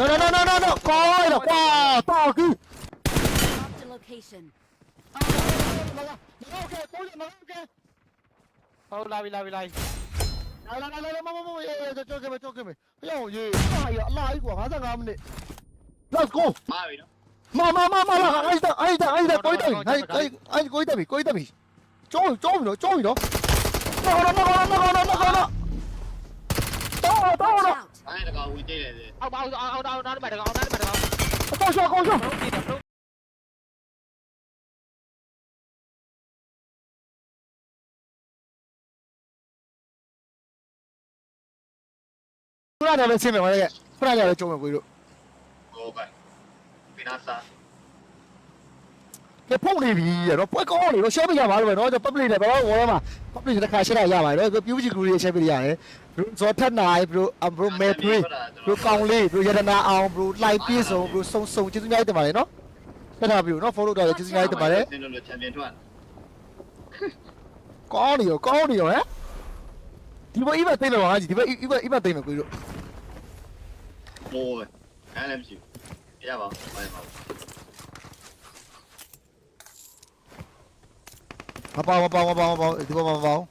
No, no, no, no, no, no! Corre! Qua! Toque! Marked a location. Oh, lari, lari, lari. Lari, lari, lari, mau, mau, mau, ya, ya, cok, cok, cok, Yo, ye, lari, lari, gua masa ngam ni. Let's go. Mari, no. Ma, ma, ma, ma, aida, aida, aida, koi tabi, hai, hai, hai, koi tabi, koi tabi. Cok, cok, no, cok, no. No, no, no, no, no, no, no, no. Tahu, tahu, no. ရဲ့တကောင်ဝင်ကြည့်တယ်လေအောက်ပါအောင်အောင်အောင်နောက်တစ်ပတ်တကောင်နောက်တစ်ပတ်တကောင်အပေါ်ရှော့ကောရှော့ဟုတ်ပြီတော့ခုနကလည်းဆင်းမယ်ဗျာခုနကလည်းကြုံမယ်ကိုတို့ဟိုကဲဘီနာစာ ကဖုန်းနေပြီရတော့ပွဲကောင်းနေတော့ share ပြရပါလို့ပဲเนาะကျွန်တော် public နဲ့ဘာလို့ဝေါ်ရမှာ public တစ်ခါ share ရရပါတယ်နော် PUBG group တွေ share ပြရတယ်ဘရိုဇော်ထက်နိုင်ဘရိုအဘရိုမဲဖရီဘရိုကောင်းလေးဘရိုရတနာအောင်ဘရိုလိုက်ပြေဆုံးဘရိုစုံစုံကျေးဇူးများတင်ပါတယ်နော်ဆက်ထားပြီနော် follow တော့ကျေးဇူးများတင်ပါတယ် စင်လို့ချန်ပီယံထွက် ကောင်းနေရောကောင်းနေရောဟမ်ဒီဘ event သိမ်းမယ်ပါကြီးဒီဘ event event သိမ်းမယ်ကိုတို့ မိုးပဲအဲ့လည်းမရှိဘူးရပါဘာမှမ မပေါ 包我包我包我包我包包包。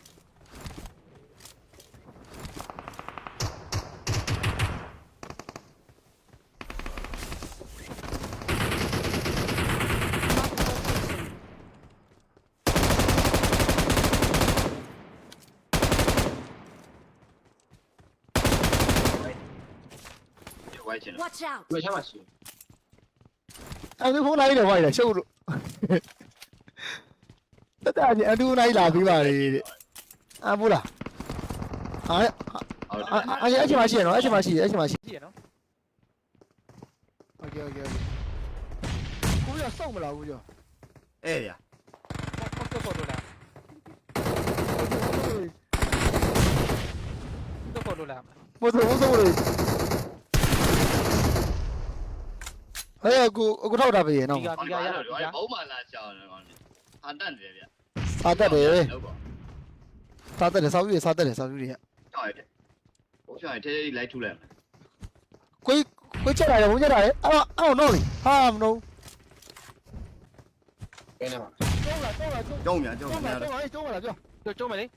有外星人 watchout 每天晚上哎哪里不住。 တယ်ရှုပ်လို့တက်တာကြီးအတူနိုင်လာပြီးပါလေတဲ့အဘူးလားအာ ဟုတ်တယ် အာအဲ့ချိန်မရှိရနော်အဲ့ချိန်မရှိအဲ့ချိန်မရှိ ကြည့်ရနော် โอเคโอเคကိုရစောင့်မလားကိုရ အဲ့ရ တော့တော့တော့လာတော့တော့လာ မဟုတ်ဘူးဆိုလို့ဟဲ့ကိုကိုထောက်တာပဲရေနော် ဒီကဒီကရတော့ဒီက ဘုံမှလာချောင်းတယ်ကောင် ဟာတတ်နေတယ်ဗျစားတတ်တယ်ဟုတ်ပါစားတတ်တယ်စောက်ယူစားတတ်တယ်စောက်ယူတွေကကြောက်ရတယ်ဘုံချောင်းထဲထဲလိုက်ထုလိုက်မယ်ကိုကိုချက်လာတယ်ဘုံချက်လာတယ်အဲ့တော့အဲ့တော့နော်လေဟာမနော်ဘယ်နဲ့မှကျုံးလာကျုံးလာကျုံးကျုံမြန်ကျုံကျုံးလာမြန်ကျုံးလာကျုံးလာပြောကျုံးမလေး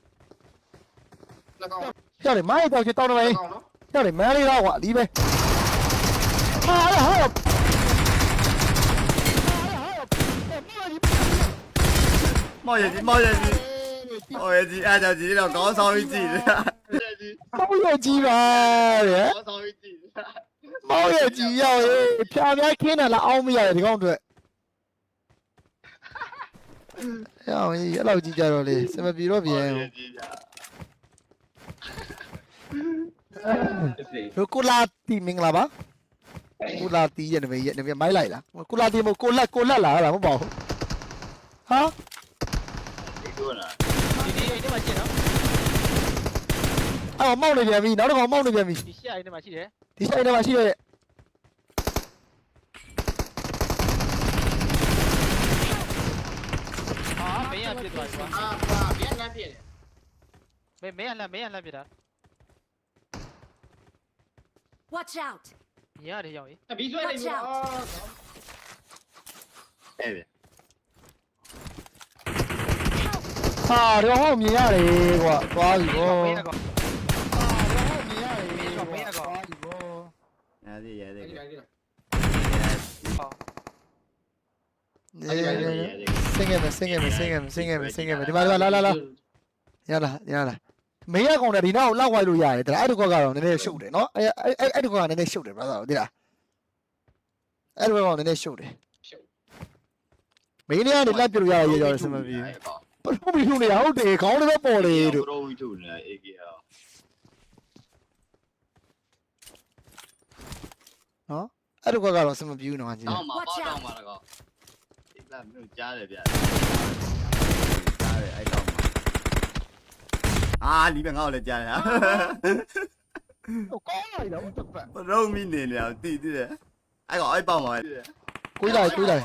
လက်ကောင်းကြောက်တယ်မိုင်းတော့ချတောင်းတော့ပဲလက်ကောင်းနော်ကြောက်တယ်မန်းလေးတော့ကွာလီးပဲဟာဟာဟာ မောင်ရကြီးမောင်ရကြီးမောင်ရကြီးအားကြောင့်ကြီးတော့ခေါင်းဆောင်ကြီးကြည့်တယ်ကြီးမောင်ရဲ့ကြီးပါတဲ့ခေါင်းဆောင်ကြီးကြည့်မောင်ရဲ့ကြီးရောက်ရေးဖြာပြခင်းတယ်လားအောင်းမရတယ်ဒီကောင်တွေရောက်ရေးအဲ့လောက်ကြီးကြတော့လေစမပြေတော့ပြန်ကြီးဗျာတစ်စိတို့ကိုလာတီမင်္ဂလာပါကိုလာတီရဲ့နမေရဲ့နမေမိုက်လိုက်လားကိုလာတီမကိုလက်ကိုလက်လာလားမဟုတ်ပါဘူးဟာ ဒီတော့လားဒီဒီအိမ်ထဲမှာရှင်းနော်အော်မောက်နေပြန်ပြီနောက်တစ်ကောင်မောက်နေပြန်ပြီဒီရှက်အိမ်ထဲမှာရှိတယ်ဒီဆိုင်ထဲမှာရှိရဲ့ဟာမင်းရပြစ်သွားပြီကွာအာပါဗျက်နမ်ပြည့်တယ်မင်းမင်းရလှမင်းရလှပြစ်တာ Watch out. ညရတယ်ရောက်ရင်အဘီဆွဲနေပြီအာအဲ့ဗျ ဟာတော့ဟောမြင်ရတယ်ကွာသွားပြီကောဟာတော့ဟောမြင်ရတယ်ကွာသွားပြီကောနားစီရတယ်ကွာစင်ငယ်မစင်ငယ်မစင်ငယ်မစင်ငယ်မစင်ငယ်မဒီမှာလာလာလာရလာရလာမေးရကောင်တယ်ဒီနောက်လောက်ဝိုက်လို့ရတယ်ဒါအဲ့ဒီကောကတော့နည်းနည်းရှုပ်တယ်နော်အဲ့အဲ့အဲ့ဒီကောကနည်းနည်းရှုပ်တယ်ဘာသာသိလားအဲ့ဒီကောကနည်းနည်းရှုပ်တယ်မေးရကနေလက်ပြလို့ရရရရစမပြေဘူး လို့မလို့နေဟုတ်တယ်ခေါင်းတွေပဲပေါ်လေတို့ပရိုဝီတူနဲ့အေကီယာအဲ့ဒီကောကတော့စမပြေဘူးနော်ကြီးတောင်းမှာပေါ့တောင်းမှာတော့ဒီကမြို့ကြားတယ်ဗျကြားတယ်အဲ့တောင်းမှာအာလီပဲငါ့ကိုလည်းကြားတယ်ဟာဟိုကောင်းလိုက်တော့တက်ပတ်ပရိုမီနေနေအောင်တည်တည်တယ်အဲ့ကောင်အဲ့ပေါက်မှာကိုးလိုက်ကိုးလိုက်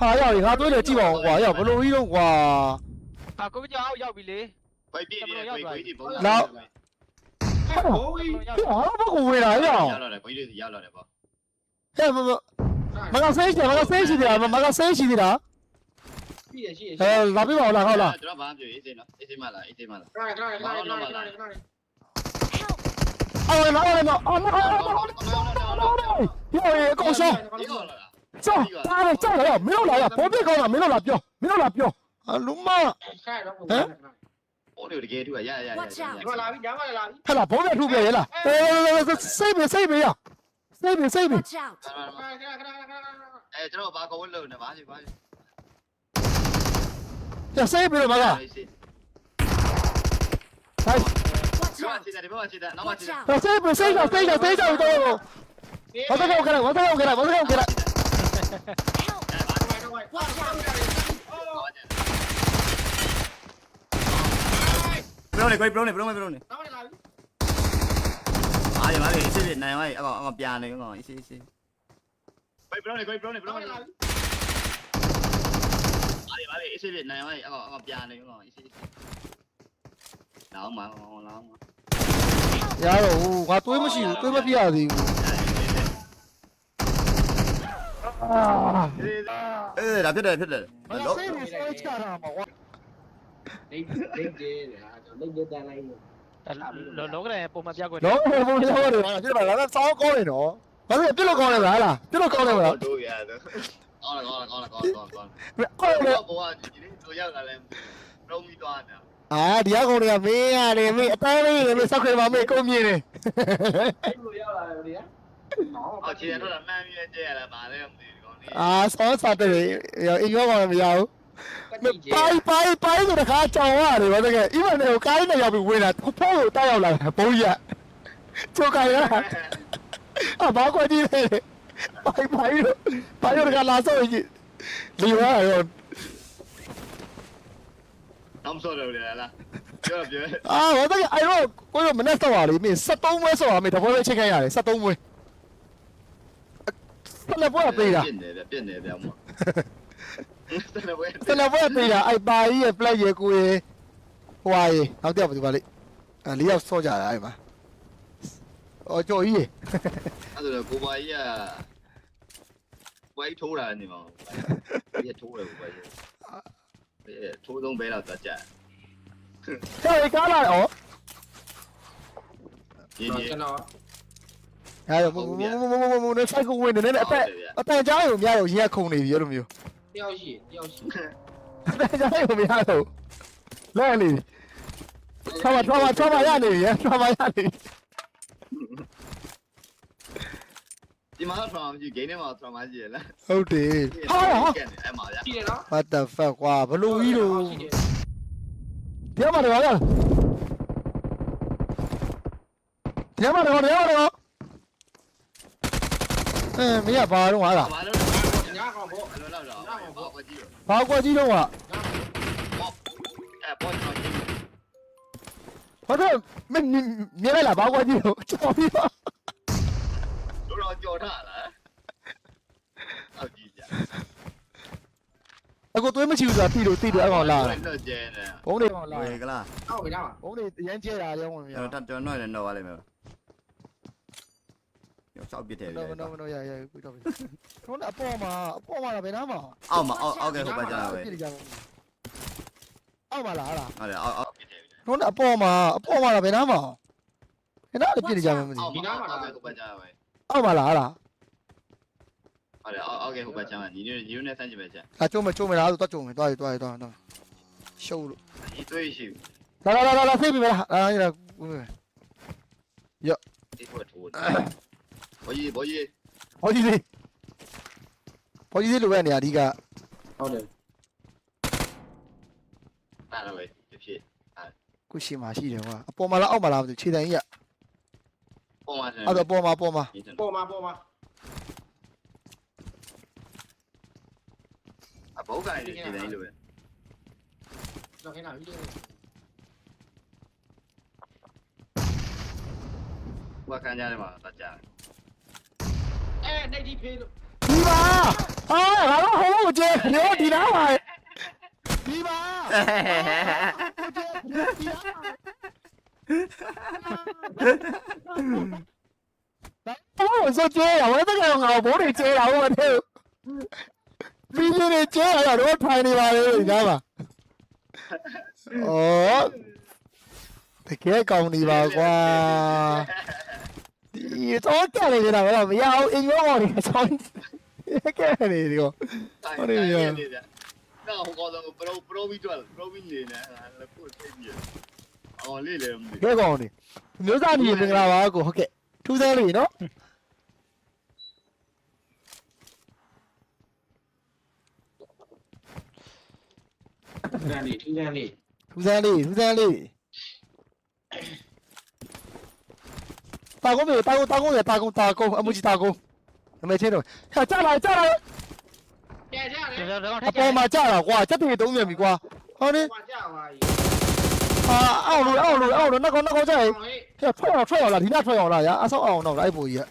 ဟာရောက်ရေငါတွေးတယ်ကြည့်ပါဦးကွာရောက်ဘလို့ကြီးတော့ကွာဟာကိုကြောက်ရောက်ပြီလေဘိုက်ပြည့်နေဘိုက်ဘိုက်ဒီဘုံဟိုးဟာဘာကိုဝေးတာရောက်ရောက်လာတယ်ဘိုက်တွေရောက်လာတယ်ပေါ့ဟဲ့မမမကဆေးရှိမကဆေးရှိတယ်မကဆေးရှိတယ်ရှိရရှိရအဲလာပြပါဦးလားဟုတ်လားကျွန်တော်ဘာမှပြောအေးစေးနော်အေးစေးမလားအေးစေးမလားခဏခဏခဏခဏခဏခဏ Help! အော်လာလာအော်လာလာပြောရေကောင်းဆောင်ဒီကောလား ကြောက်တားကြောက်ရမင်းတို့လာရဘောပြကောင်းလားမင်းတို့လာပြောမင်းတို့လာပြောအလူမခဏတော့ဟိုလေတကယ်သူကရရရဒီလာပြီညမလာပြီဟဲ့လားဘောပြထူပြရဲလားအေးစိတ်ပဲစိတ်ပဲရစိတ်ပဲစိတ်ပဲ Watch out! ခဏခဏခဏခဏအဲကျွန်တော်ဘာကောင်းလို့နေပါစီပါစီရစိတ်ပဲမကအေးစေးဟဲ့ Watch ဒီမှာ out! စီတယ်ဒီမှာစီတယ်နောက်မှစီ Watch တယ် out! စိတ်ပဲစိတ်ကြောက်စိတ်ကြောက်စိတ်ကြောက်တော့ဘာသာကောင်းကြလားဘာသာကောင်းကြလားဘာသာကောင်းကြလား Help! Watch out! ဘရောနေကိုဘရောနေဘရောနေဘရောနေနောက်လာပြီအားရပါလေအေးစေးနိုင်ပါလေအကောင်အကောင်ပြန်နေကောင်အေးစေးအေးစေးကိုဘရောနေကိုဘရောနေဘရောနောက်နေလာအားပြီရပါလေအေးစေးနိုင်ပါလေအကောင်အကောင်ပြန်နေကောင်အေးစေးလောင်းမလောင်းမရတော့ဟိုငါတွေးမရှိဘူးတွေးမပြရသေးဘူးအာ အေးဒါဖြစ်တယ်ဖြစ်တယ်ဘာလောစိတ်ပဲစိတ်ချတာမှာကွာလိမ့်လိမ့်တယ်ဟာကျွန်တော်လိမ့်တဲ့တိုင်းလို့လောလောကရပုံမှန်ပြကွက်လောဘဘုံလောရတယ်ဟာဖြစ်ပါလားစောင်းကောင်းနေတော့ဘာလို့ပြစ်လို့ကောင်းလဲလားလားပြစ်လို့ကောင်းလဲမလားတို့ရတယ်ကောင်းလားကောင်းလားကောင်းလားကောင်းလားကောင်းလားကောင်းတယ်ဘောကဒီနေ့တို့ရောက်လာလဲရုံးပြီးသွားတယ်အာဒီအကောင်တွေကမင်းရတယ်မင်းအတိုင်းလေးတွေမင်းစောက်ခွေပါမင်းကုန်မြင်နေအဲ့လိုရောက်လာတယ်ဗျာ အော်ချင်တော့မှန်ပြီးကျဲရလားပါလဲမသိဘူးကောင်းနေအာစောစားတယ်အင်ရောကောင်မရဘူးကတိကျပိုင်ပိုင်ပိုင်ဆိုတခါကြောင်ရတယ်ဗောတကယ်အီမန်နဲ့ကိုကိုင်းနဲ့ရောက်ပြီးဝင်တာဖိုးကိုတောက်ရောက်လာတာဘုံကြီးကချိုကိုင်းရအဘာကွာကြီးလဲပိုင်ပိုင်ပိုင်ရကလာဆိုကြီးလီဝါရောနောက်ဆော်တယ်လေလားပြောပြောအာဘာတကယ်အဲ့တော့ကိုယ်မနဲ့တော့ပါလေမင်း73ပွဲဆိုတာမင်းတပွဲပဲချိန်ခိုင်းရတယ်73ပွဲ ဆက်လက်ပွဲပေးတာပြင်းတယ်ပြင်းတယ်ဗျာမဆက်နေဝဲဆက်လက်ပွဲပေးတာအဲ့ပါကြီးရဲ့ flag ရဲ့ကိုရဲ့ဟွာရေနောက်တစ်ယောက်ဘယ်သူပါလိအဲလေးယောက်စောကြတာအဲ့မှာအော်ကြော်ကြီးရေအဲ့ဒါကိုပါကြီးကဝိုင်းထိုးတာနေမှာဒီထိုးတယ်ကိုပါကြီးအဲထိုးဆုံးပဲတော့တက်ကြဟဲ့ကားလာဩရင်းရင်းကျွန်တော် ဟာမမမမမမနဲ့ဆိုင်ကိုဝင်နေတဲ့အသက်အတန်ကြားရုံများရုံရခုံနေပြီအဲ့လိုမျိုးတယောက်ရှိတယောက်ရှိအတန်ကြားရုံများတော့လဲနေဆောပါဆောပါဆောပါရနေပြီဆောပါရနေပြီဒီမှာတော့မရှိဂိမ်းထဲမှာတော့မရှိရလားဟုတ်တယ်ဟာဟာအဲ့မှာဗျာရှိတယ်နော် what the fuck ကွာဘလူကြီးလို့ရှိတယ်တရားမတော်ရတရားမတော်တရားမတော် အဲမရပါတော့ဟာလားဘာလို့လဲညာကောင်ပေါ့ဘယ်လိုလောက်တော့ဘာကကြည့်ဘာကွက်ကြီးတော့ကအဲပေါ်တော့ကြည့်ဟုတ်တယ်မင်းမြင်လိုက်လားဘာကွက်ကြီးတော့ကြော်ပြီးတော့တို့တော့ကြော်ထားလားဟုတ်ကြည့်ကြအခုသွေးမရှိဘူးဆိုတာတိလို့တိလို့အကောင်လာတော့ကျဲနေဘုံတွေကောင်လာဝေကလားအောက်ကြပါဘုံတွေအရန်ကျဲတာရောဝင်မြင်ကျွန်တော်ကျွန်တော်တော့တော့ပါလိမ့်မယ် ရောစောက်ပစ်တယ်တော့မလေတော့မတော့ရရပြီးတော့ပြီထုံးအပေါ်မှာအပေါ်မှာဘယ်နားမှာအောက်မှာအောက်အောက်ကဟိုဘက်ကျပဲပြစ်ကြပါဦးအောက်မှာလားဟာလားဟုတ်တယ်အောက်အောက်ပစ်တယ်ထုံးအပေါ်မှာအပေါ်မှာဘယ်နားမှာဘယ်နားပြစ်ကြမှာမသိအောက်မှာအောက်ကဟိုဘက်ကျပဲအောက်မှာလားဟာလားဟုတ်တယ်အောက်အောက်ကဟိုဘက်ကျမှညီညီနဲ့ဆန်းကျင်ပဲကျလာကျုံးမကျုံးမလားဆိုတော့ကျုံးမယ်တွားရတွားရတွားတော့ရှုပ်လို့ဒီသွေးရှိလာလာလာလာဖိတ်ပြီမလားအာရဝင်မယ်ဒီကိုထိုး ဘောကြီးဘောကြီးဟောကြီးလေးဟောကြီးလေးလိုပဲနေရာအဓိကဟုတ်တယ်နားတော့ပဲဖြစ်ခုရှိမှရှိတယ်ကွာအပေါ်မှာလားအောက်မှာလားမသိခြေတန်ကြီးကပုံမှန်တယ်အဲ့တော့ပေါ်မှာပေါ်မှာပေါ်မှာပေါ်မှာအဘောကိုင်းနေတယ်လို့ပဲတော့ခဏပြီးတယ်ဘွားခံကြတယ်မှာတတ်ကြ အဲ့နိုင်ဒီဖေးလို့ဒီပါဟာငါတို့ဟိုးကျေရောဒီနားပါဒီပါဟိုးဆိုကျေရဝဲတကယ်ငါဘိုးတွေကျေတာဟိုမထဲပြီးကြီးတွေကျေရတော့ထိုင်နေပါလေဒီနားပါဩတကယ်ကောင်းနေပါကွာ ဒီတော့ကြနေကြတာတော့မရအောင်အင်ရောင်းနေချောင်းကဲနေဒီကောဟုတ်တယ်ဗျာတော့ဟိုကောင်တော့ပရိုပရိုပြီးတော့ပရိုပြီးနေနေလည်းကိုသိပြီအော်လေးလည်းမသိကဲကောင်းနေမျိုးသားညီမင်္ဂလာပါကိုဟုတ်ကဲ့ထူးဆန်းလေးနော်ဒါလေးထူးဆန်းလေးထူးဆန်းလေးထူးဆန်းလေးတာကုန်းပြေတာကုန်းတာကုန်းရတာကုန်းတာကုန်းအမှုကြီးတာကုန်းအမေချင်းတော့ဟာကြလာ ကြလာကြကြတယ်ဒါတော့အထိုက်ကြပေါ်မှာကြလာကွာစက်တွေတုံးမြန်ပြီကွာဟောနေဟိုကြပါကြီးအာအောင်လို့အောင်လို့အောင်လို့နောက်ကောင်နောက်ကောင်ကြိုက်ဟောဟေးဟဲ့ထွက်အောင်ထွက်အောင်လားဒီနာထွက်အောင်လားရာအဆောက်အောင်တော့အဲ့ဘူကြီးက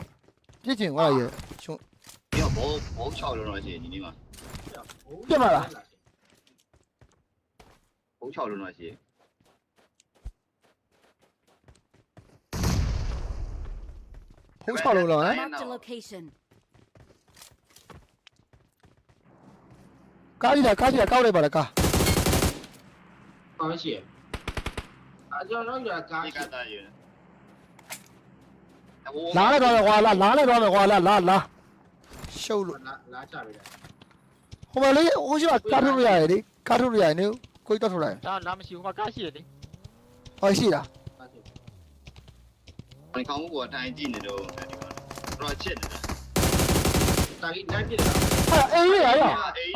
ပြစ်ချင်သွားရဲ့ရှုံးပြောဘောဘော6လုံးတော့ရှိဒီ နေ့မှာပြတ်ပါလားဘော6လုံးတော့ရှိဖုန်းချလို့လားဟမ် Marked a location. ကားကြီးလားကားကြီးလားကောက်လိုက်ပါလားကားဘာမှရှိရအကျွန်တော်တို့ကကားဒီရှိကတာရယ်လာလိုက်တော့မယ်ကွာလာလာလိုက်တော့မယ်ကွာလာလာလာရှုပ်လို့လာလာချပေးတယ်ဟိုမလေးဟိုရှိမှာကားထုတ်လို့ရတယ်လေကားထုတ်လို့ရတယ်နေကိုကြီးတော့ထုတ်လိုက်ဒါလာမရှိဘူးမကားရှိရလေဟောရှိလား ကားရှိဒီကောင်ကအတိုင်းကြည့်နေတော့ဒီကောင်တော့ချစ်နေတာတာကြီးနိုင်ပြတယ်ဟာအေးရရအေး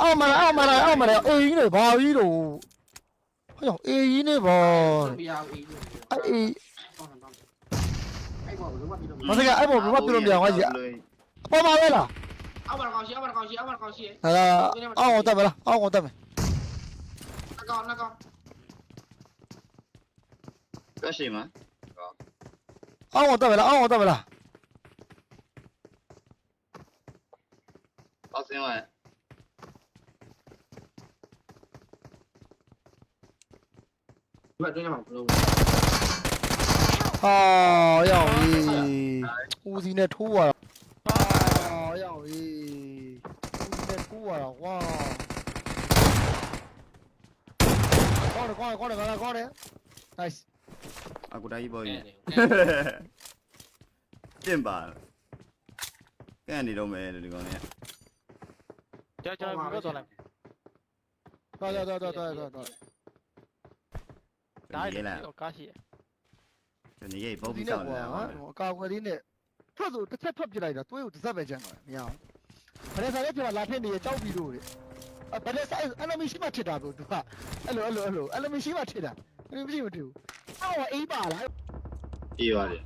အောင်မလားအောင်မလားအောင်မလားအေးကြီးနေဘာကြီးတော့ဟောအေးကြီးနေဘာပြရအေးအေးအဲ့ဘောလုံးဝပြီးတော့မစကအဲ့ပေါ်ဘယ်မှာပြုလို့မရအောင်ကြီးပေါ်မှာပဲလားအောက်မှာကောင်ရှိအောက်မှာကောင်ရှိအောက်မှာကောင်ရှိဟာအောင်အောင်တက်မလားအောင်အောင်တက်မယ်အကောင်အကောင် ပြရှိမှာအောင်အောင်တက်မလားအောင်အောင်တက်မလားအောက်ဆင်းသွားဒီမှာတွင်းမှာဘလုံးဟာရောက်ပြီဦးစီနဲ့ထိုးသွားတာဟာရောက်ပြီဦးစီနဲ့ထိုးသွားတာဝါကောင်းတယ်ကောင်းတယ်ကောင်းတယ်ကောင်းတယ် nice အကူတိုင်းပေါ်ကြီးတင့်ပါကန့်နေတော့မယ်ဒီကောင်လေးကြာကြာပြီးတော့သွားလိုက်သွားသွားသွားသွားသွားသွားဒါလေးတော့ကားရှိတယ်ကျွန်တော်ရေးပုံပြီးဆောင်လာအကာအကွယ်လေးနဲ့ထွက်ဆိုတစ်ချက်ထွက်ပြလိုက်တာသွေးကိုတစ်စက်ပဲကျန်သွားမရအောင်ဘယ်ဆိုင်လဲပြလာလာဖြစ်နေရကြောက်ပြီးလို့လေဘယ်ဆိုင်အဲ့လိုမရှိမှထစ်တာဘို့သူကအဲ့လိုအဲ့လိုအဲ့လိုအဲ့လိုမရှိမှထစ်တာ မရှိမထစ်ဘူးအော်အေးပါလားပြေးပါတယ်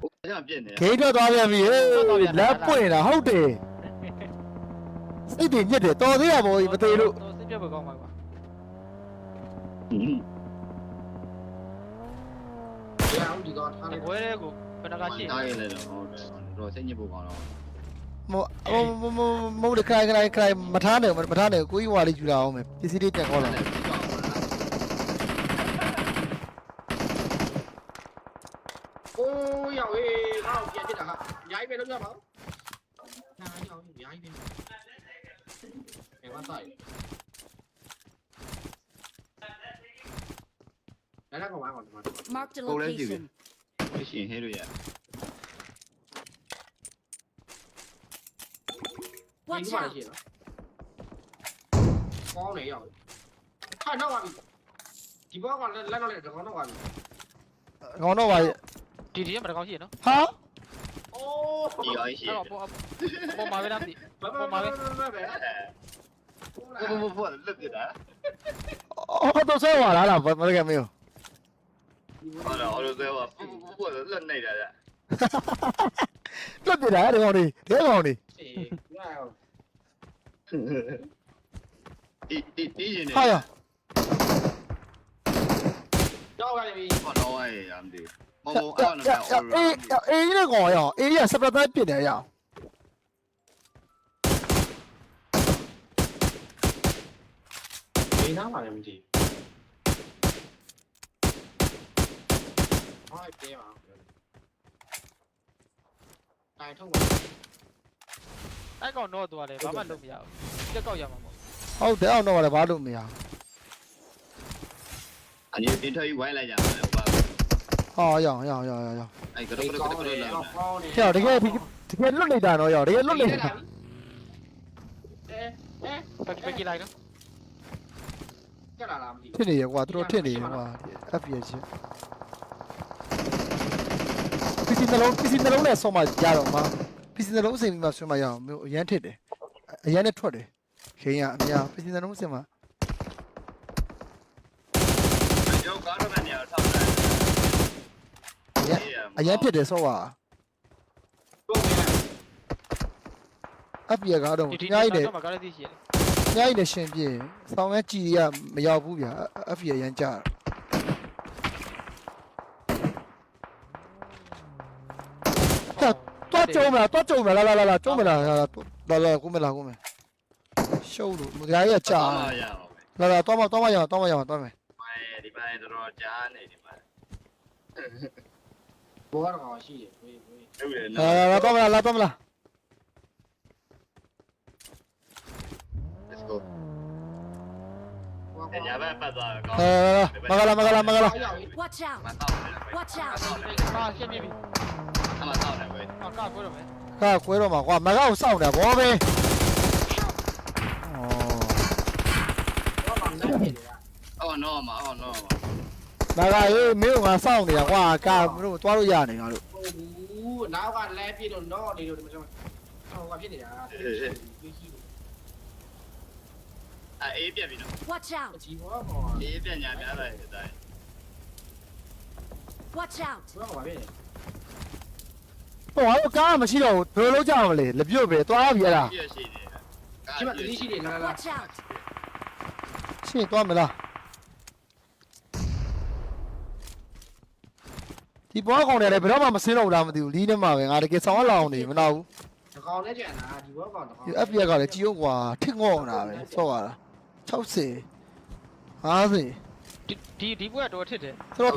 ဟိုကပြင့်နေဂိမ်းထွက်သွားပြန်ပြီဟေးလက်ပွင့်တာဟုတ်တယ်စိတ်တွေညစ်တယ်တော်သေးရပါဘူးမသေးလို့တော့စစ်ပြတ်ပဲကောင်းပါကွာရအောင်ဒီကောင်ထားဒီလိုက်ဘွဲတဲ့ကိုဘယ်နှကားရှိတားရလဲတော့ဟုတ်တယ်တော့စိတ်ညစ်ဖို့ကောင်းတော့မမမမမခိုင်ခိုင်ခိုင်မထားနဲ့မထားနဲ့ကိုကြီးဝါလေးယူလာအောင်မယ်ပစ္စည်းလေးတက်ခေါ်လာအိုးရောက်ဟေးငါ့ကိုပြန်ပြစ်တာဟာညာကြီးပဲလုံးရပါဦးညာကြီးအောင်ညာကြီးပဲဘယ်မှာဆိုင်အဲ့ဒါကောင်ကောင်ဒီ မှာ Marked a Oh, let's do location. ရှင်ဟဲလို့ရ Watch ဒီမှာ out. ရှိနော်ကောင်းနေရောက်ဟာနောက်ပါပြီဒီဘောကလက်လက်တော့လက်ကောင်တော့ပါပြီခေါင်းတော့ ဒီရောရှိအဲ့တော့ပေါ်ပေါ်မှာပဲလားမသိဘဘဘဘဘဘဘဘလွတ်ပြတာအော်တော့ဆွဲသွားလားလားမတကယ်မင်းဟုတ်တော့အော်လို့ဆိုတော့ဘဘလွတ်နေတာကြလွတ်ပြတာတဲ့ကောင်လေးတဲ့ကောင်လေးအေးငါရောဒီဒီဒီရင်နေဟာရတော့ပါပြီဘောတော့ရရမ်းဒီ မမအော်နော်အော်အေးအေးနဲ့ကောင်ရအောင်အေးရစပရတ်ပြစ်တယ်ရအောင်ဒီနားပါလည်းမကြည့်ဟောပြေးပါတိုင်ထုတ်ပါအဲ့ကောင်တော့သွားတယ်ဘာမှလုပ်မရဘူးတက်ကောက်ရမှာမဟုတ်ဟုတ်တယ်အောင်တော့လည်းဘာလို့မရအရင်တင်ထွက်ပြီးဝိုင်းလိုက်ကြပါလေ ဟိုပါဟောရအောင်ရအောင်ရအောင်ရအောင်အဲ့ကဒီတော့ကောကတော့င်းတယ်လာတော့ကောင်းတယ်ဟဲ့တကယ်ဒီတကယ်လွတ်နေတာတော့ရောတကယ်လွတ်နေတာအဲအဲပက်ပက်ကြည့်လိုက်နော်ကြက်လာလားမသိဖြစ်နေရကွာသူတို့ထစ်နေရကွာ FPS ချင်းပစ္စည်းနှလုံးပစ္စည်းနှလုံးနဲ့ဆောင်းမှရတော့မှာပစ္စည်းနှလုံးအစိမ်ပြီးမှဆွဲမှရအောင်မျိုးအရန်ထစ်တယ်အရန်နဲ့ထွက်တယ်ခေရင်ကအများပစ္စည်းနှလုံးအစိမ်မှာ ကျွန်တော်ကားတော့ကနေရာထောက်တယ် အရန်ဖြစ်တယ်ဆောပါတော့မယ် FPS ကတော့ဒီဒီအများကြီးနဲ့ တော့မှာကားလေးသိရှိရတယ်အများကြီးနဲ့ရှင်ပြင်းဆောင်းရဲကြည်ရမရောက်ဘူးဗျာ FPS ရန်ကြာတော့ကြုံမလားတော့ကြုံမလားလာလာလာကြုံမလားလာလာလာကိုမလားကိုမရှုပ်လို့မကြရကြာရအောင်ပဲလာလာတော့မတော့မရအောင်တော့မရအောင်တော့မယ်မိုင်းဒီပိုင်းတော်တော်ကြားနေဒီမှာ ဘောကတော့ရှိတယ်ဝေးဝေးဟုတ်တယ်လာနော်လာလာတော့မလားလာတော့မလား let's go ဘောကညာဘက်ပတ်သွားကောင်းအဲမကလာမကလာမကလာ Watch out! မတော့တယ် Watch out! ဟာရှင်းပြီပြီအမတော့တယ်ပဲဟာကားခွဲတော့မယ်ကကွဲတော့မှာကွာမကောက်စောင့်တယ်ဗောပဲဩဘောကလည်းနေတယ်အော်နော်မအော်နော်မ ကရေးမင်းကငါစောင့်နေတာကွာကမတို့သွားလို့ရနေငါတို့ဟုတ်ဘူးနောက်ကလဲပြလို့တော့နေလို့ဒီမှာကျွန်တော်ဟိုကဖြစ်နေတာဒီရှိတယ်အေးပြက်ပြီနော် Watch out! ဒီဘောကောအေးပြက်ညာပြတယ်တိုင်း Watch out! ဘောကဘာဖြစ်လဲဟိုငါတို့ကားမရှိတော့ဘူးဘယ်လိုလုပ်ကြမလဲလက်ပြုတ်ပဲသွားပြီအဲ့ဒါပြက်ရှိတယ်ဒီမှာဒီရှိတယ်လာလာ Watch out! ရှင်းသွားမလား ဒီဘောကောင်တွေလည်းဘယ်တော့မှမစင်းတော့ဘူးလားမသိဘူးလီးနေမှာပဲငါတကယ်ဆောင်ရလောင်နေမနာဘူးတကောင်နဲ့ကြံတာဒီဘောကောင်တကောင်ဒီ FPS ကလည်းကြည်အောင်ကွာထစ်ငေါ့နေတာပဲဆော့ရတာ60 50ဒီဒီဒီဘက်ကတော့ထစ်တယ်သူတို့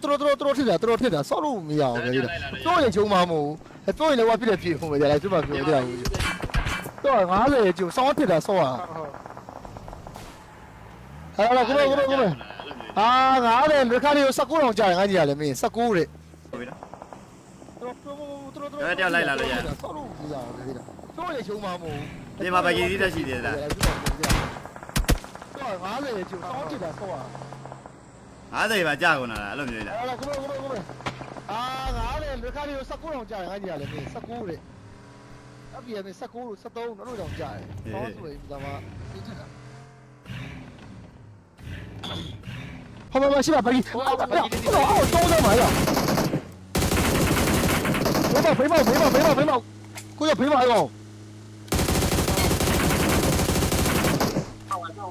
သူတို့သူတို့သူတို့ထစ်တာသူတို့ထစ်တာဆော့လို့မရအောင်ပဲဒီလားတော့ရင်ချုံမှာမဟုတ်ဘူးအဲတော့ရင်လည်းဝါဖြစ်တယ်ပြေဖို့ပဲကြလားပြမပြောကြရဘူးတော့50ကျုံဆောင်းထစ်တာဆော့ရဟုတ်ဟုတ်ဟာလာကိုကိုကိုကို အာ50လက်ခါလေးကို19တောင်ကြာရင်ငါကြီးရတယ်မင်း19တဲ့ဟုတ်ပြီနော်သူတို့သူတို့သူတို့တယောက်လိုက်လာလို့ရဆော့လို့မရအောင်ပဲဒီလားတော့ရင်ချုံမှာမဟုတ်ဘူးဒီမှာဘဂီသီးတက်ရှိသေးလားတော့50ကျုံဆောင်းထစ်တာဆော့ရ50ပါကြာကုန်လာအဲ့လိုမျိုးလားဟာလာကိုကိုကိုကိုအာ50လက်ခါလေးကို19တောင်ကြာရင်ငါကြီးရတယ်မင်း19တဲ့အပြည့်မင်း19လို့73တော့တောင်ကြာတယ်ဆောင်းဆိုရင်ဒါမှသိချင်တာ ဟောမမရှိပါဘူးဟောတော့တော့တော့မှာရဘေးမဘေးမဘေးမဘေးမဘေးမကိုရဘေးမအဲ့ကောင်ဟောက်ဟောက်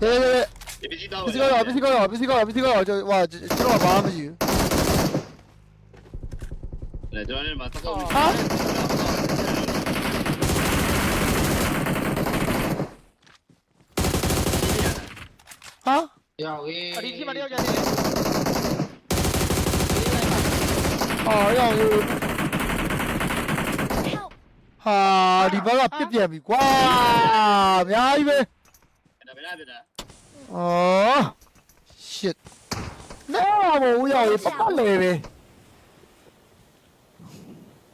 ဟေးဒီပစ္စည်းတော့ပစ္စည်းကောပစ္စည်းကောပစ္စည်းကောပစ္စည်းကောကျွန်တော်ကျွန်တော်ဘာမှမရှိဘူးလေကျွန်တော်လည်းမသကော ဟာ ဟာရောက်ရေးအဒီဒီမှာတယောက်ကြတယ်အော်ရောင် Help! ဟာဒီဘက်ကပြစ်ပြန်ပြီကွာအများကြီးပဲဒါပဲလားဗျာအော် shit နဲဘောဦးရောင်ပတ်ပတ်လေပဲ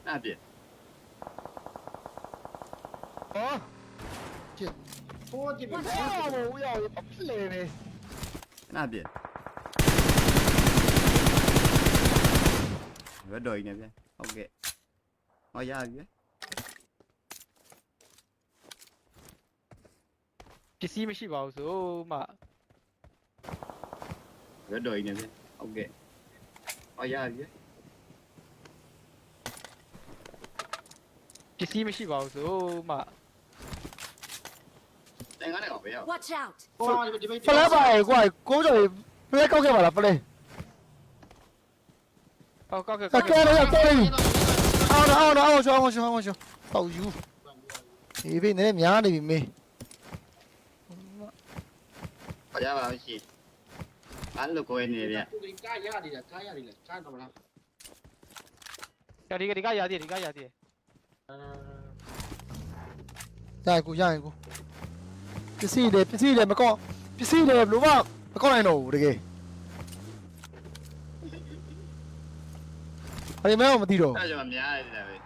နားပြအော်ဟိုကြည့်ပြီနဲ ဘောဦးရောင်ပတ်ပတ်လေပဲနားပြဘယ်တော့ရင်းနေဗျဟုတ်ကဲ့ဟောရပြီပစ္စည်းမရှိပါဘူးဆိုမှဘယ်တော့ရင်းနေဗျဟုတ်ကဲ့ဟောရပြီပစ္စည်းမရှိပါဘူးဆိုမှတို ငါနဲ့ကောင်ပဲရ Watch out! ကိုလာဒီဘက်ဖလာပါရဲ့ကွာကိုကျော်လေးဖလဲကောက်ခဲ့ပါလားဖလဲ Ờ, có kìa, có kìa. အောင်တော့အောင်တော့အောင်ရှောင်းအောင်ရှောင်းအောင်ရှောင်းပေါ့ယူဒီဘေးနည်းများနေပြီမင်းပါကြပါဦးရှိအဲ့လိုကိုယ်နေဗျကိုကားရနေတာကားရနေလဲကားတော့မလား Kìa, đi kìa, đi kìa, giờ đi, đi kìa, giờ đi. ရရင်ကိုရရင်ကို ပစ္စည်းတွေပစ္စည်းတွေမကောက်ပစ္စည်းတွေဘယ်လိုမှမကောက်နိုင်တော့ဘူးတကယ်အဲ့ဒီမဲမသိတော့အဲ့ကြောင့်များရတယ်ဗျ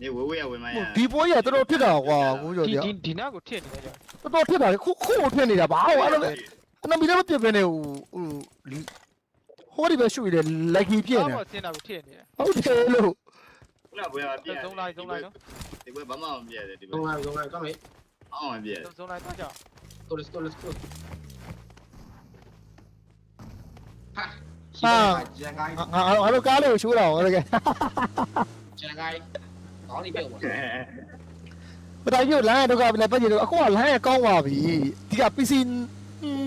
နေဝေးဝေးရဝင်မရဘူးဒီပွဲကြီးကတော်တော်ဖြစ်တာကွာကိုကျော်ဒီကြီးဒီဒီနာကိုထစ်နေတယ်ကြောတော်တော်ဖြစ်တာခုခုဖြစ်နေတာဘာလို့အဲ့လိုအနမီလည်းမပြစ်ဘဲနဲ့ဟိုဟိုဒီပဲရှူရတယ်လက်ကြီးဖြစ်နေတော့စင်းတာကိုထစ်နေတယ်ဟုတ်တယ်လို့ ခုနကဘယ်မှာပြည့်သုံးလိုက်သုံးလိုက်နော်ဒီဘက်ဘာမှမပြည့်တယ်ဒီဘတော့က်လာတော့လာတော့မေအောင်မပြည့်သုံးလိုက်တော့ကြောတိုလစ်တိုလစ်တိုဟာဂျန်ဂိုင်းငါငါငါတို့ကားလေးကိုရှိုးတာဟောတကယ်ဂျန်ဂိုင်းကောင်းနေပြောပါပတိုင်ပြလမ်းတော့ကလည်းပတ်ကြည့်တော့အခုကလမ်းရကောင်းပါပြီဒီက PC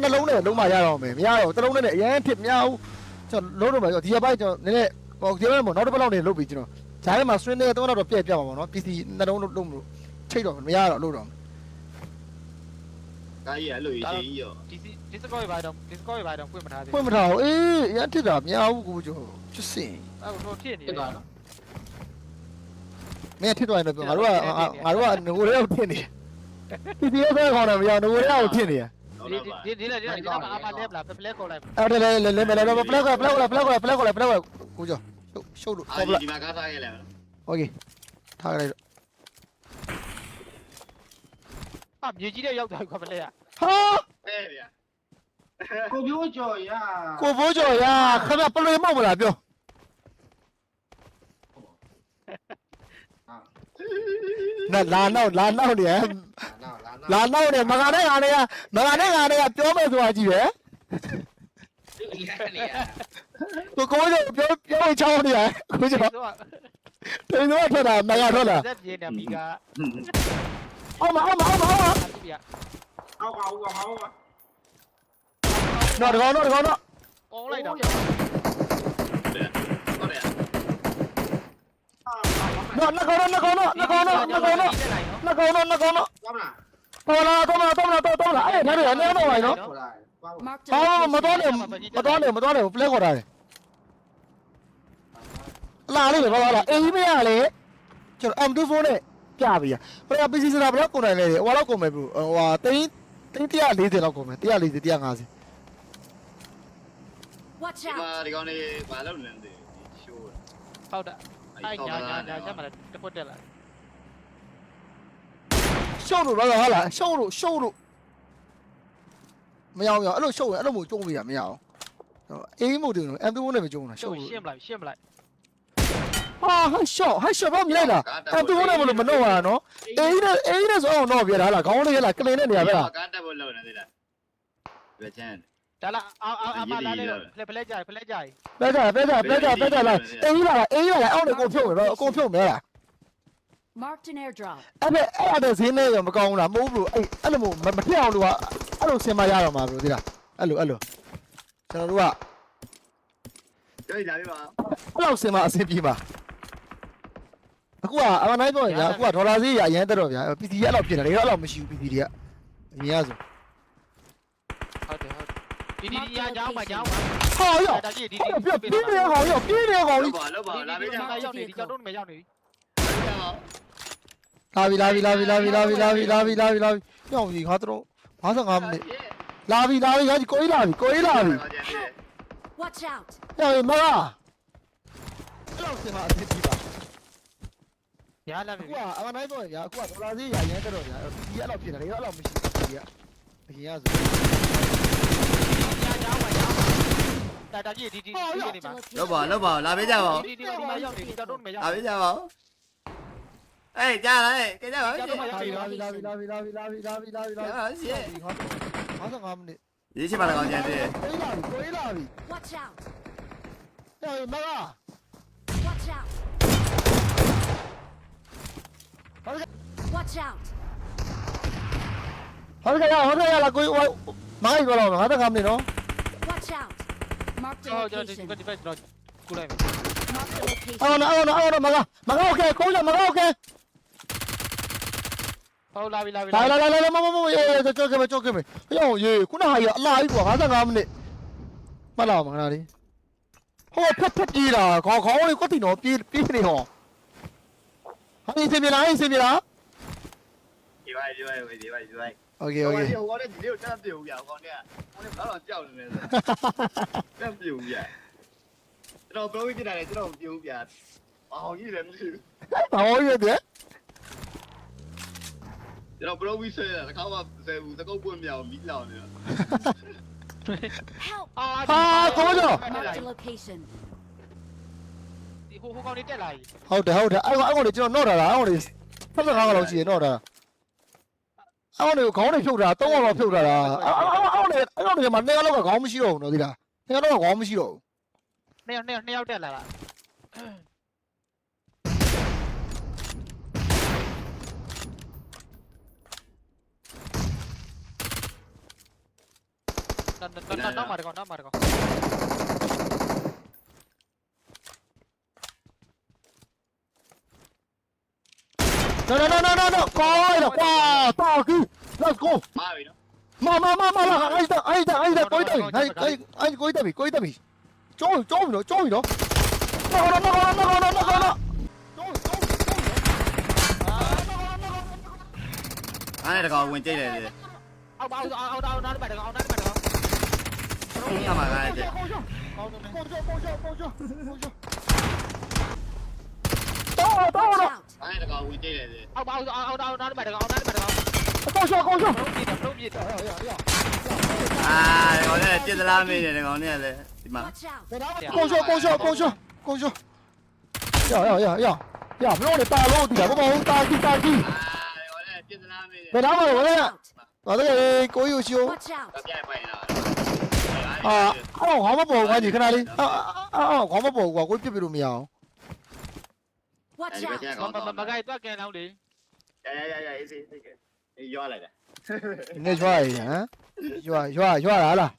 နှလုံးနဲ့လုံးမရတော့မယ်မရတော့တလုံးနဲ့အရင်ဖြစ်မရဘူးကျွန်တော်လုံးတော့မယ်ဒီကပိုင်းကျွန်တော်နည်းနည်းဟိုဒီဘက်မှာနောက်တစ်ပတ်လောက်နေလုပ်ပြီးကျွန်တော် ဂျားထဲမှာဆွင်းနေတော့တော့ပြက်ပြက်ပါပါတော့ PC နှလုံးလုံးလုံးလို့ချိတ်တော့မရတော့လို့တော့ကားကြီးအဲ့လိုရေးကြီးရောဒီစီဒီစကောရပါတော့ဒီစကောရပါတော့ဖွင့်မထားသေးဖွင့်မထားဘူးအေးအရင်ထစ်တာမရဘူးကိုကျော်ချစ်စင်အဲ့တော့ထစ်နေဖြစ်တယ်သွားတော့မင်းထစ်တော့ရင်တော့ငါတို့ကငါတို့ကငိုရဲကိုထစ်နေ PC ရဲ့ခေါင်းတော့မရငိုရဲကိုထစ်နေဟုတ်ဒီတော့ပါဒီဒီလေဒီလေဒီမှာအမလဲပလာပလဲခေါ်လိုက်အဲ့ဒါလေလေလေလေပလက်ပလက်ပလက်ပလက်ပလက်ပလက်ပလက်ကိုကျော် ရှုပ်လို့ အာ ပေါ်ပလက် ဒီမှာကားထားခဲ့လဲ โอเคထားကြလိုက်တော့ အမြေကြီးတဲ့ရောက်သွားပြီခပလဲရ ဟာ အဲ့ဗျာ ကိုပြိုးကြော်ရ ကိုဘိုးကျော်ရခမပလွေမောက်မလားပြောနာလာနောက်လာနောက်နေ လာလာ လာနောက်နေမကနဲ့ကနေကမကနဲ့ကနေကပြောမယ်ဆိုတာကြည့်ပဲ နေရကိုကိုကျော်ပြောပြောချောင်းနေရကိုကျော်ဆိုတော့တင်တော့ထွက်တာမကထွက်လာဇက်ပြင်းနေမိကအော်မအော်မအော်မအော်အပြရအောက်အောက်အောက်တော့တကောတော့တကောတော့အောင်းလိုက်တော့ဟုတ်တယ်တော့နှစ်ကောတော့နှစ်ကောတော့နှစ်ကောတော့နှစ်ကောတော့နှစ်ကောတော့နှစ်ကောတော့ကောင်းလားတော်လာတော်လာတော်လာတော်လာအဲ့ဒါလည်းအနေတော့ပါနော်ဟိုလာကောင်း Marked အော် a မ location. တော်နဲ့မတော်နဲ့မတော်နဲ့ပလဲခေါ်တာလေ လာလေးပဲဘာလာအေးမရလေကျွန်တော် M24 နဲ့ပြပြီရပရ PC စတာဘယ်လောက်ကုန်နိုင်လဲဟိုလောက်ကုန်မယ်ဘဟိုဟာတင်းတင်း140လောက်ကုန်မယ်140 150 Watch ဒီမှာ out! ဒီကောင်လေးဘာလုပ်နေလဲဒီရှိုးဟုတ်တယ်အဲ့ညာညာညာချက်မှလည်းတစ်ခွက်တက်လာရှုံးလို့တော့ဟာလားရှုံးလို့ရှုံးလို့မရအောင်ရအဲ့လိုရှုံးရင်အဲ့လိုမျိုးကျုံးပြရမရအောင်အေးမို့တင်လို့ M24 နဲ့ပဲကျုံးတာရှုံးရှလို့င်းမလိုက်ရှင်းမလိုက် ဟာဟရှော့ဟရှော့ဘာမြင်လိုက်လား M24 နဲ့မလို့မနှုတ်ရနော်အေးနဲ့အေးနဲ့ဆိုအောင်တော့ပြတာလားခေါင်းလေးရလားကလင်နဲ့နေရပဲလားကားတက်ဖို့လုပ်နေသေးလားပြချမ်းဒါလာအာအာအမလာလေဖလက်ဖလက်ကြိုင်ဖလက်ကြိုင်ပဲကြပဲကြပဲကြပဲကြလားအေးလာအေးလာအောက်ကိုဖြုတ်မယ်အကုန်ဖြုတ်မယ်လား Marked an airdrop. အဲ့ဒါအဲ့ဒါဈေးနဲ့ရောမကောင်းဘူးလားမဟုတ်ဘူးအဲ့အဲ့လိုမျိုးမထက်အောင်လို့ကအဲ့လိုဆင်မရတော့မှာဘယ်လိုသိလားအဲ့လိုအဲ့လိုကျွန်တော်တို့ကကြိုက်လာပြီပါအဲ့လောက်ဆင်မအဆင်ပြေပါ အခုကအမနိုင်တော့ညာအခုကဒေါ်လာဈေးရအရင်တက်တော့ဗျာ PC ရအဲ့လောက်ဖြစ်နေတယ်အဲ့လောက်မရှိဘူး PC တွေကအမြင်ရဆိုဟုတ်တယ်ဟုတ်ဒီဒီညာကြောင်းမှာကြောင်းမှာဟောရောဒါကြီးဒီပြဒီပြပြနေကောင်ရောပြနေကောင်လောကြီးက်ပါလောက်ပါလာပြီဒီကြမှာပါရောက်နေဒီကြောက်တော့မရောက်နေလာပြီလာပြီလာပြီလာပြီလာပြီလာပြီလာပြီလာပြီလာပြီညောင်ကြီးငါတို့55မိနစ်လာပြီလာပြီဟာကိုကြီးလာပြီကိုကြီးလာပြီ Watch out! ညောင်ကြီးမလားအဲ့လောက်ဆင်မအဆင်ပြေပါ ရလာပြီအခုကအမနိုင်တော့ဗျာအခုကဒေါ်လာဈေးရအရင်တက်တော့ဗျာ PC အဲ့လောက်ဖြစ်နေတယ်အဲ့လောက်မရှိဘူး PC ကအရင်ကဆိုညာကြောင်းမှာကြောင်းဒါဒါကြီးဒီဒီဒီနေမှာလောက်ပါလောက်ပါလာပြီကြပါဒီဒီဒီမှာရောက်နေဒီကြောက်တော့မရောက်လာပြီကြပါအေးကြားလာကြကြပါကြောက်တော့မရောက်လာနေပြီလာပြီလာပြီလာပြီလာပြီလာပြီလာပြီလာပြီကြားပါရှေ့55မိနစ်ရေးချင်ပါတော့ကြတယ်ကိုကြီးလာပြီကိုကြီးလာပြီ Watch out! ညောင်ကြီး Watch out! ဟောဒီကရဟောဒီကရလာကိုမိုင်းကောလာငါတက်ကမနေနော် Watch out! Mark the ကျွန်တော်ဒီ location. ကဒီဘက်ကျွန်တော်ကူလိုက်မယ် Mark the location. အော်နော်အော်နော်အော်နော်မကမကโอเคကိုလာမကโอเคဟောလာပြီလာပြီလာလာလာလာမမမရေကြောက်ခဲ့မယ်ကြောက်ခဲ့မယ်ဟေ့ရေခုနဟာရအလားကြီးကွာ55မိနစ်မလာမကနာလေးဟောဖက်ဖက်ပြေးတာခေါခေါလေးကွတ်တင်တော့ပြေးပြေးနေဟောဟာအင်းစင်ပြေလားအင်းစင်ပြေလား ဝိုင်းဒီဝိုင်းဒီဝိုင်းဒီဝိုင်းโอเคโอเคဟိုကောင်လည်းဒီလေးကိုတက်ပြူပြဟိုကောင်လည်းဟိုလည်းဘာတော့ကြောက်နေလဲတက်ပြူပြကျွန်တော်ပြောပြနေတာလေကျွန်တော်ပြူပြအောင်ကြီးလည်းမသိဘူးဘာလို့ရတယ်ကျွန်တော် pro ဝီဆယ်တာတစ်ခါမှဆယ်ဘူးသကုတ်ပွင့်မြောင်မီးလောင်နေတာ Help! အာဟာခေါင်းကြော Marked a location. ဒီဟိုဟိုကောင်တွေတက်လာပြီဟုတ်တယ်ဟုတ်တယ်အဲ့ကောင်အဲ့ကောင်လေကျွန်တော်နော့တာလားအဲ့ကောင်လေ35ကလောက်ရှိရနော့တာလား အောက်တွေကိုခေါင်းတွေဖြုတ်တာသုံးအောင်တော့ဖြုတ်တာလားအောက်အောက်တွေအောက်တွေမှာနှစ်ယောက်လောက်ကခေါင်းမရှိတော့ဘူးနော်ဒီလားနှစ်ယောက်လောက်ကခေါင်းမရှိတော့ဘူးနှစ်ယောက်နှစ်ယောက်နှစ်ယောက်တက်လာတာနောက်နောက်နောက်မှာတကောနောက်မှာတကော No, no, no, no, no, no. Corre, qua, sta aquí. Let's go. မှားပြီနော် Ma, ma, ma, ma, ma. Ahí está, ahí está, ahí está. Coi tabi. Ahí, ahí, ahí, coi tabi, coi tabi. Trôi, trôi nó, trôi nó. No, no, no, no, no, no, no, no, no. Trôi, trôi, trôi. À, အားနဲ့တကောင်ဝင်ကြိတ်တယ်လေအောက်အောက်အောက်အောက်အောက်နောက်တစ်ပတ်တကောင်နောက်တစ်ပတ်တကောင်အမှန်ကားတဲ့ Con cho, ကောင်းတယ် con cho, 哎，那个会跌的。好，把我说，熬熬到，哪里买的？熬哪里买的？高手，高手。手臂的，手臂的，要要要。哎，我那接着拉面的，我那的，对吗？高手，高手，高手，高手。要要要要要，弄的大路的，不帮我打地打地。哎，我那接着拉面的。在哪买的？我那个高优秀。啊，哦，黄毛布，我你看哪里？啊啊啊，黄毛布，我我这边都没有。Watch ဒီ out! ကမမမကိုက်တော့ကန်အောင်လေရရရရအေးစေးစေးအေးရွာလိုက်တာနေရွာရဟမ်ရွာရွာရွာလားလား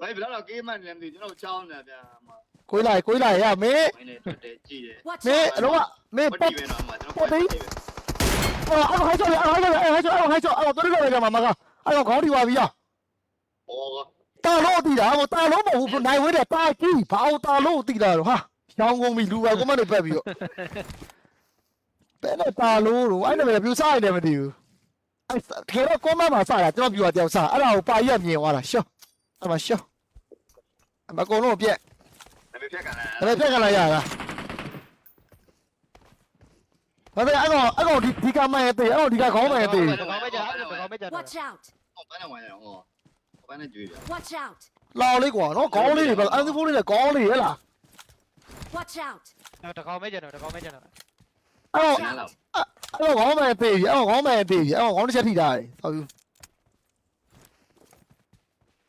ဘယ်ဘယ်တော့ကေးမှန်းလည်းမသိကျွန်တော်ချောင်းနေတာဗျာအမကိုးလိုက်ကိုးလိုက်ရမင်းဝင်းနေတက်တယ်ကြည့်တယ် Watch မင်း out! အတော့မင်းပတ်ပတ်တီပဲတော့အမကျွန်တော်အော်အဲ့ဟိုက်ချောအဲ့ဟိုက်ချောအဲ့ဟိုက်ချောအဲ့ဟိုက်ချောအဲ့တော့တော်တော်ကြမှာမကအဲ့တော့ခေါင်းဒီဝါပြီရဩတာလို့တီးတာဟိုတာလို့မဟုတ်ဘူးနိုင်ဝဲတဲ့တာကြီးဘာအောင်တာလို့တီးတာတော့ဟာ ရောင်းကုန်ပြီလူပါကမနဲ့ပတ်ပြီးတော့ဘယ်နဲ့တာလို့တော့အဲ့နဲ့ပြူစားရတယ်မသိဘူးအဲ့ထဲတော့ကောမမှာစားတာကျွန်တော်ပြူတာတယောက်စားအဲ့ဒါကိုပါရမြင်သွားတာရှော့အဲ့မှာရှော့အမကုံလုံးပြက်နမေဖြတ်ကန်လာဒါပေမဲ့ပြက်ကလာရတာဒါပေမဲ့အဲ့ကောင်အဲ့ကောင်ဒီဒီကမှန်ရဲ့တေးအဲ့ကောင်ဒီကခေါင်းမှန်ရဲ့တေးတကောင်ပဲကြာတကောင်ပဲကြာ Watch out! ဟောပန်းနေဝင်ရောဟောပန်းနေကြွေးပြ Watch out! လောင်လေးကွာနော်ခေါင်းလေးတွေပဲအန်စီဖိုးလေးနဲ့ခေါင်းလေးဟဲ့လား Watch out! တကောင်ပဲကြာတကောင်ပဲကြာအဲ့ကောင်နားလောက်အဲ့ကောင်ခေါင်းမှန်ရဲ့တေးအဲ့ကောင်ခေါင်းမှန်ရဲ့တေးအဲ့ကောင်ခေါင်းတစ်ချက်ထိတာတယ်ဟုတ်ပြီ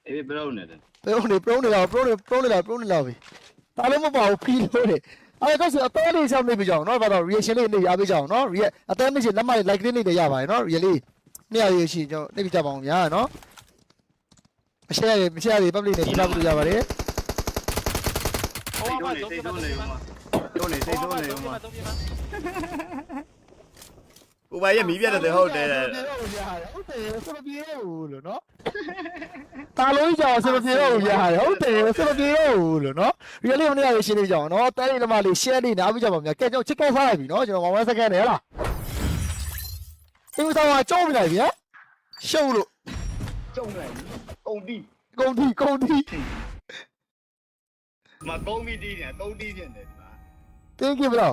အေးဘယ်လိုနေလဲပရုံးနေပရုံးနေလာပရုံးနေပရုံးနေလာပရုံးနေလာပြီဒါလည်းမပေါ့ဖီလို့လေအဲ့ကောင်စအသေးလေးဆောင်နေပြီကြောင်နော်ဘာတော့ reaction လေးနေရပေးကြအောင်နော် react အသေးမရှိလက်မလေး like လေးနေရပါတယ်နော် really နေရရရှိကျွန်တော်နေပြကြပါအောင်ဗျာနော်မရှယ်ရမရှယ်ရ public နဲ့ပြသလို့ရပါတယ် ဟိုစိတ်မှာတို့နေသုံးစိပြတ်မှာတို့သုံးနေပြမှာမှာတို့နေစိတ်တို့နေမှာသုံးပြမှာဟိုဘာရဲ့မီးပြတ်တယ်ဟုတ်တယ်ဟုတ်တယ်စမပြေဘူးလို့နော်တာလုံးကြောင်စမပြေဘူးရဟုတ်တယ်စမပြေဘူးလို့နော် really မနေ့ကရှင်းနေကြအောင်နော်တဲလေးလမလေး share လေးနားပြကြပါများကဲကျွန်တော်ချစ်ကဲစားလိုက်ပြီနော်ကျွန်တော်1 second နဲ့ဟလားဒီမှာတော့ကြောက်ပြီလိုက်ဗျာရှုပ်လို့ကျုံတယ်ကုံတီးကုန်တီကုန်တီ မကုန်းပြီးတီးနေတာသုံးတီးနေတယ်ဒီမှာ Thank you bro